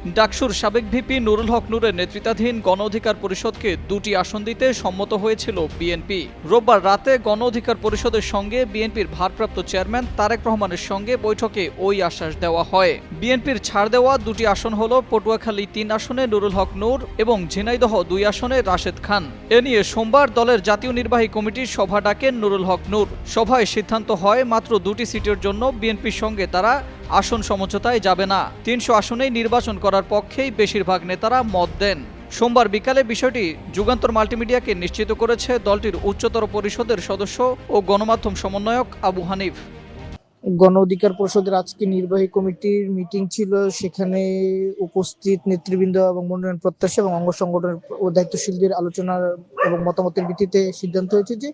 ডাকসুর সাবেক ভিপি নুরুল হক নূরের নেতৃত্বাধীন গণ অধিকার পরিষদকে দুটি আসন দিতে সম্মত হয়েছিল বিএনপি। রোববার রাতে গণ অধিকার পরিষদের সঙ্গে বিএনপির ভারপ্রাপ্ত চেয়ারম্যান তারেক রহমানের সঙ্গে বৈঠকে ওই আশ্বাস দেওয়া হয়। বিএনপির ছাড় দেওয়া দুটি আসন হল পটুয়াখালী তিন আসনে নুরুল হক নূর এবং ঝিনাইদহ দুই আসনে রাশেদ খান। এ নিয়ে সোমবার দলের জাতীয় নির্বাহী কমিটির সভা ডাকেন নুরুল হক নূর। সভায় সিদ্ধান্ত হয় মাত্র দুটি সিটের জন্য বিএনপির সঙ্গে তারা আসন সমঝোতায় যাবে না। তিনশো আসনেই নির্বাচন করার পক্ষেই বেশিরভাগ নেতারা মত দেন। সোমবার বিকালে বিষয়টি যুগান্তর মাল্টিমিডিয়াকে নিশ্চিত করেছে দলটির উচ্চতর পরিষদের সদস্য ও গণমাধ্যম সমন্বয়ক আবু হানিফ। গণ অধিকার পরিষদের আজকে নির্বাহী কমিটির মিটিং ছিল। সেখানে উপস্থিত নেতৃবৃন্দ এবং মনোনয়ন প্রত্যাশী এবং অঙ্গ সংগঠনের দায়িত্বশীলদের আলোচনার এবং মতামতের ভিত্তিতে সিদ্ধান্ত হয়েছে যে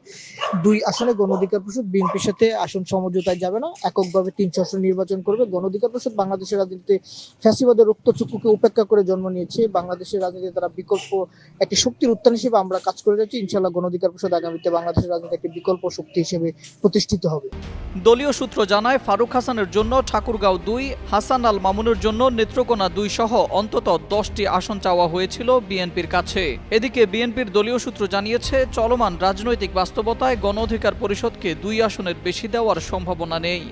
দুই আসনে গণ অধিকার পরিষদ বিএনপির সাথে আসন সমঝোতায় যাবে না। এককভাবে তিনশো আসন নির্বাচন করবে। গণ অধিকার পরিষদ বাংলাদেশের রাজনীতিতে ফ্যাসিবাদের রক্তচক্ষুকে উপেক্ষা করে জন্ম নিয়েছে। বাংলাদেশের রাজনীতিতে তারা বিকল্প একটি শক্তির উত্থান হিসেবে আমরা কাজ করে যাচ্ছি। ইনশাল্লাহ গণ অধিকার পরিষদ আগামীতে বাংলাদেশের রাজনীতি একটি বিকল্প শক্তি হিসেবে প্রতিষ্ঠিত হবে। দলীয় সূত্র জানায় ফারুক হাসানের জন্য ঠাকুরগাঁও দুই, হাসান আল মামুনের জন্য নেত্রকোনা দুই সহ অন্তত দশটি আসন চাওয়া হয়েছিল বিএনপির কাছে। এদিকে বিএনপির দলীয় সূত্র জানিয়েছে, চলমান রাজনৈতিক বাস্তবতায় গণ অধিকার পরিষদকে দুই আসনের বেশি দেওয়ার সম্ভাবনা নেই।